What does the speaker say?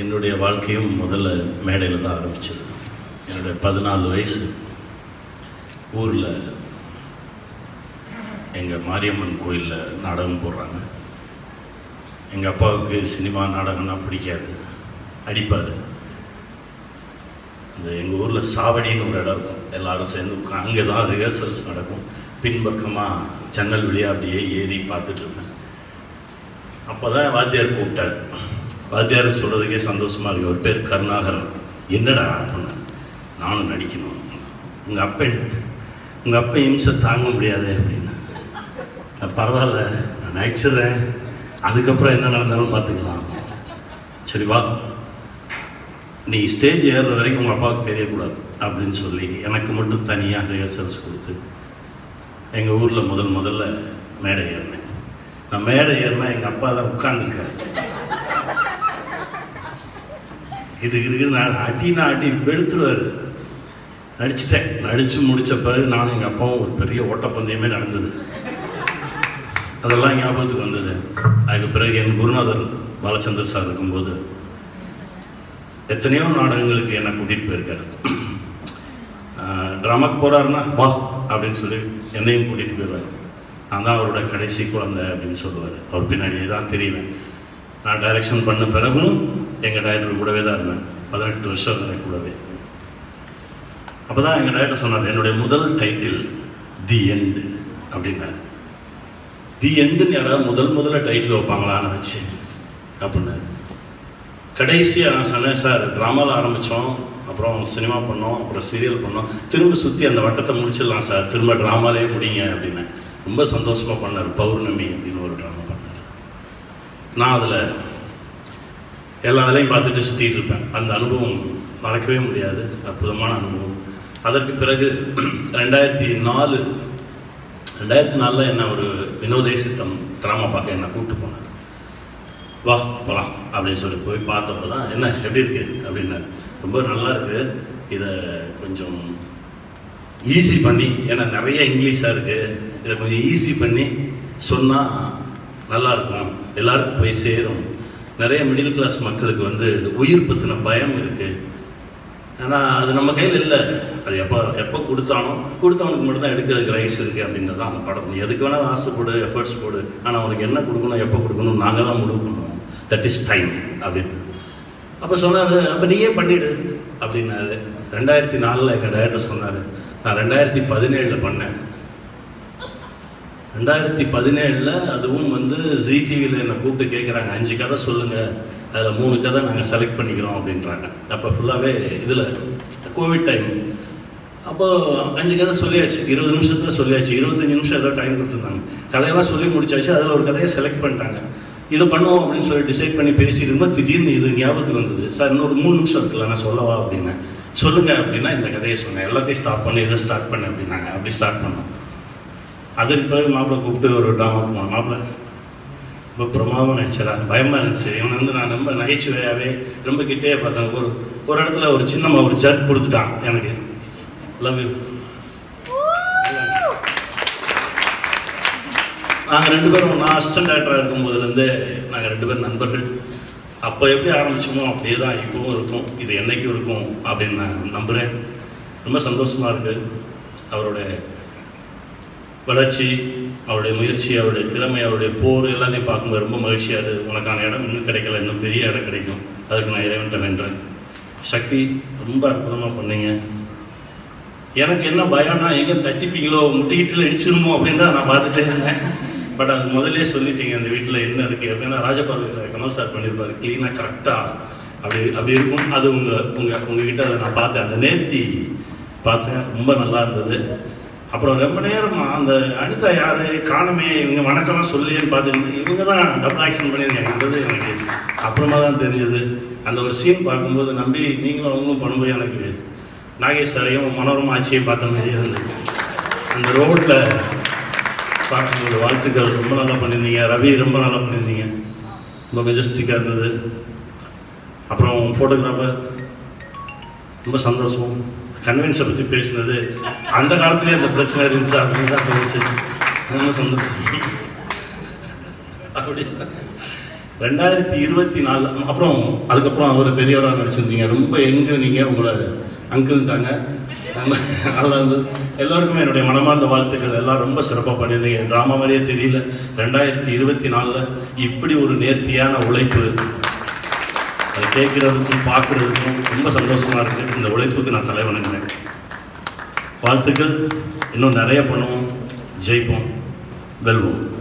என்னுடைய வாழ்க்கையும் முதல்ல மேடையில் தான் ஆரம்பிச்சது. என்னுடைய பதினாலு வயசு ஊரில் எங்கள் மாரியம்மன் கோயிலில் நாடகம் போடுறாங்க. எங்கள் அப்பாவுக்கு சினிமா நாடகம்னா பிடிக்காது. அடிப்பார். அந்த எங்கள் ஊரில் சாவடின்னு ஒரு இடம் இருக்கும். எல்லாரும் சேர்ந்து அங்கே தான் ரிஹர்சல்ஸ் நடக்கும். பின்பக்கமாக ஜன்னல் வழியாக அப்படியே ஏறி பார்த்துட்ருப்பேன் அப்போ தான் வாத்தியார் கூப்பிட்டார். வாத்தியார் சொல்கிறதுக்கே சந்தோஷமாக இருக்கு. ஒரு பேர் கருணாகரன். என்னடா அப்படின்னு நானும் நடிக்கணும் உங்கள் அப்பா உங்கள் அப்பா இம்சை தாங்க முடியாது அப்படின்னா. "நான் பரவாயில்ல நான் நடிச்சிடுறேன். அதுக்கப்புறம் என்ன நடந்தாலும் பார்த்துக்கலாம். சரி வா. நீ ஸ்டேஜ் ஏறுற வரைக்கும் உங்கள் அப்பாவுக்கு தெரியக்கூடாது அப்படின்னு சொல்லி எனக்கு மட்டும் தனியாக ரிஹர்சல்ஸ் கொடுத்து எங்கள் ஊரில் முதல் முதல்ல மேடை ஏறினேன். நான் மேடை ஏறினா எங்கள் அப்பா தான் உட்காந்துருக்காரு இது இது நான் அடினா அடி வெளுத்துருவார். நடிச்சிட்டேன். நடித்து முடித்த பிறகு நானும் எங்கள் அப்பாவும் ஒரு பெரிய ஓட்டப்பந்தயமே நடந்தது. அதெல்லாம் ஞாபகத்துக்கு வந்தது. அதுக்கு பிறகு என் குருநாதர் பாலச்சந்தர் சார் இருக்கும்போது எத்தனையோ நாடகங்களுக்கு என்னை கூட்டிகிட்டு போயிருக்காரு. ட்ராமாக்கு போகிறாருன்னா வா அப்படின்னு சொல்லி என்னையும் கூட்டிகிட்டு போயிடுவார். நான் தான் அவரோட கடைசி குழந்தை அப்படின்னு சொல்லுவார். அவர் பின்னாடியே தான் தெரியுவேன் நான் டைரக்ஷன் பண்ண பிறகும் எங்கள் டைரக்டர் கூடவே தான் இருந்தேன். பதினெட்டு வருஷம் இருந்தேன் கூடவே. அப்போ தான் எங்கள் டைரக்டர் சொன்னார் என்னுடைய முதல் டைட்டில் தி எண்டு அப்படின்னாரு. தி எண்டுன்னு யாராவது முதல் முதல்ல டைட்டில் வைப்பாங்களான்னு வச்சு அப்படின்னு கடைசியாக நான் சொன்னேன் சார் ட்ராமாவில் ஆரம்பித்தோம் அப்புறம் சினிமா பண்ணோம் அப்புறம் சீரியல் பண்ணோம். திரும்ப சுற்றி அந்த வட்டத்தை முடிச்சிடலாம் சார். திரும்ப ட்ராமாலே முடிங்க அப்படின்னு ரொம்ப சந்தோஷமாக பண்ணார். பௌர்ணமி அப்படின்னு ஒரு ட்ராமா நான் அதில் எல்லா வேலையும் பார்த்துட்டு சுற்றிட்டு இருப்பேன். அந்த அனுபவம் மறக்கவே முடியாது. அற்புதமான அனுபவம். அதற்கு பிறகு ரெண்டாயிரத்தி நாலு ரெண்டாயிரத்தி நாலில் என்ன ஒரு வினோதே சித்தம் ட்ராமா பார்க்க என்னை கூப்பிட்டு போனார். வா போகலாம் அப்படின்னு சொல்லி போய் பார்த்தப்போ தான் என்ன எப்படி இருக்குது அப்படின்னு. ரொம்ப நல்லா இருக்குது இதை கொஞ்சம் ஈஸி பண்ணி ஏன்னா நிறைய இங்கிலீஷாக இருக்குது இதை கொஞ்சம் ஈஸி பண்ணி சொன்னால் நல்லா இருக்கும் எல்லாருக்கும் போய் சேரும். நிறைய மிடில் கிளாஸ் மக்களுக்கு வந்து உயிர் பற்றின பயம் இருக்குது ஆனால் அது நம்ம கையில் இல்லை. அது எப்போ எப்போ கொடுத்தானோ கொடுத்தவனுக்கு மட்டும்தான் எடுக்கிறதுக்கு ரைட்ஸ் இருக்குது அப்படின்றது தான் அந்த படம். எதுக்கு வேணால் ஆசைப்படு எஃபர்ட்ஸ் போடு. ஆனால் அவனுக்கு என்ன கொடுக்கணும் எப்போ கொடுக்கணும் நாங்கள் தான் முடிவு பண்ணுவோம். தட் இஸ் டைம் அப்படின்னு. அப்போ சொன்னார் அப்போ நீயே பண்ணிடு அப்படின்னாரு. ரெண்டாயிரத்தி நாலில் எங்கள் டேரக்டர் சொன்னார் நான் ரெண்டாயிரத்தி பதினேழில் பண்ணேன். ரெண்டாயிரத்தி பதினேழில் அதுவும் வந்து ஜி டிவியில் என்னை கூப்பிட்டு கேட்குறாங்க அஞ்சு கதை சொல்லுங்கள் அதில் மூணு கதை நாங்கள் செலக்ட் பண்ணிக்கிறோம் அப்படின்றாங்க. அப்போ ஃபுல்லாகவே இதில் கோவிட் டைம் அப்போது அஞ்சு கதை சொல்லியாச்சு இருபது நிமிஷத்தில் சொல்லியாச்சு இருபத்தஞ்சு நிமிஷம் ஏதோ டைம் கொடுத்துருந்தாங்க. கதையெல்லாம் சொல்லி முடிச்சாச்சு அதில் ஒரு கதையை செலக்ட் பண்ணிட்டாங்க. இதை பண்ணுவோம் அப்படின்னு சொல்லி டிசைட் பண்ணி பேசியிருந்தோம் திடீர்னு இது ஞாபகத்துக்கு வந்தது. சார் இன்னொரு மூணு நிமிஷம் இருக்குல்ல நான் சொல்லவா? அப்படின்னேன் சொல்லுங்கள் அப்படின்னா இந்த கதையை சொன்னேன். எல்லாத்தையும் ஸ்டார்ட் பண்ணி இதை ஸ்டார்ட் பண்ணு அப்படின்னாங்க. அப்படி ஸ்டார்ட் பண்ணோம். அதுக்கு பிறகு மாப்பிள்ளை கூப்பிட்டு ஒரு ட்ராமாவுக்கு போனோம் மாப்பிள்ளை ரொம்ப பிரமாதம் நடிச்சதா பயமாக இருந்துச்சு. இவனை வந்து நான் ரொம்ப நகைச்சுவையாகவே ரொம்ப கிட்டே பார்த்தேன். ஒரு ஒரு இடத்துல ஒரு சின்னம்மா ஒரு ஜர்க் கொடுத்துட்டான் எனக்கு. லவ் யூ நாங்கள் ரெண்டு பேரும் நான் அசிஸ்டன்ட் டேரக்டராக இருக்கும்போதுலேருந்து நாங்கள் ரெண்டு பேரும் நண்பர்கள். அப்போ எப்படி ஆரம்பிச்சோமோ அப்படியே தான் இப்போவும் இருக்கும். இது என்றைக்கும் இருக்கும் அப்படின்னு நான் நம்புகிறேன் ரொம்ப சந்தோஷமாக இருக்குது அவரோட வளர்ச்சி அவருடைய முயற்சி அவருடைய திறமை அவருடைய போர் எல்லாத்தையும் பார்க்கும்போது ரொம்ப மகிழ்ச்சியாக இருக்குது உனக்கான இடம் இன்னும் கிடைக்கல இன்னும் பெரிய இடம் கிடைக்கும். அதுக்கு நான் இறைவன்ட்ட வேண்டுறேன் சக்தி ரொம்ப அற்புதமாக பண்ணீங்க. எனக்கு என்ன பயம்னா எங்கே தட்டிப்பீங்களோ முட்டிக்கிட்டில் இடிச்சிருமோ அப்படின்னு தான் நான் பார்த்துட்டே இருந்தேன். பட் அது முதல்லே சொல்லிட்டீங்க அந்த வீட்டில் என்ன இருக்குது அப்படின்னா ராஜபார்வையில் கமல் சார் பண்ணியிருப்பாரு. க்ளீனாக கரெக்டாக அப்படி அப்படி இருக்கும். அது உங்கள் உங்கள் உங்ககிட்ட அதை நான் பார்த்தேன். அந்த நேர்த்தி பார்த்தேன். ரொம்ப நல்லா இருந்தது. அப்புறம் ரொம்ப நேரம் அந்த அடுத்த யார் காணமே இவங்க வணக்கம்லாம் சொல்லியேன்னு பார்த்து இவங்க தான் டபுள் ஆக்ஷன் பண்ணியிருக்காங்கன்றது எனக்கு அப்புறமா தான் தெரிஞ்சது. அந்த ஒரு சீன் பார்க்கும்போது நம்பி நீங்களும் அவங்களும் பண்ணும்போது எனக்கு நாகேஸ்வரையும் மனோரமா ஆட்சியும் பார்த்த மாதிரி இருந்தது. அந்த ரோட்டில் பார்க்கும்போது வாழ்த்துக்கள். ரொம்ப நல்லா பண்ணியிருந்தீங்க. ரவி ரொம்ப நல்லா பண்ணியிருந்தீங்க. ரொம்ப மெஜஸ்டிக்காக இருந்தது. அப்புறம் ஃபோட்டோகிராஃபர் ரொம்ப சந்தோஷம். கன்வென்ஷனை பற்றி பேசினது அந்த காலத்துலேயே அந்த பிரச்சனை இருந்துச்சு அப்படின்னு தான் தோணுச்சு ரொம்ப சந்தோஷம். அப்படி. ரெண்டாயிரத்தி இருபத்தி நாலு அப்புறம் அதுக்கப்புறம் அவர் பெரியவராக நடிச்சிருந்தீங்க. ரொம்ப எங்கே நீங்கள் உங்களை அங்கிள்ட்டாங்க அதில் வந்து எல்லாருக்குமே என்னுடைய மனமார்ந்த வாழ்த்துக்கள். எல்லாம் ரொம்ப சிறப்பாக பண்ணியிருந்தீங்க. ட்ராமா மாதிரியே தெரியல. ரெண்டாயிரத்தி இருபத்தி நாலில் இப்படி ஒரு நேர்த்தியான உழைப்பு அதை கேட்குறதுக்கும் பார்க்குறதுக்கும் ரொம்ப சந்தோஷமாக இருக்குது இந்த உழைப்புக்கு நான் தலை வணங்குறேன் வாழ்த்துக்கள். இன்னும் நிறைய பண்ணுவோம். ஜெயிப்போம். வெல்வோம்.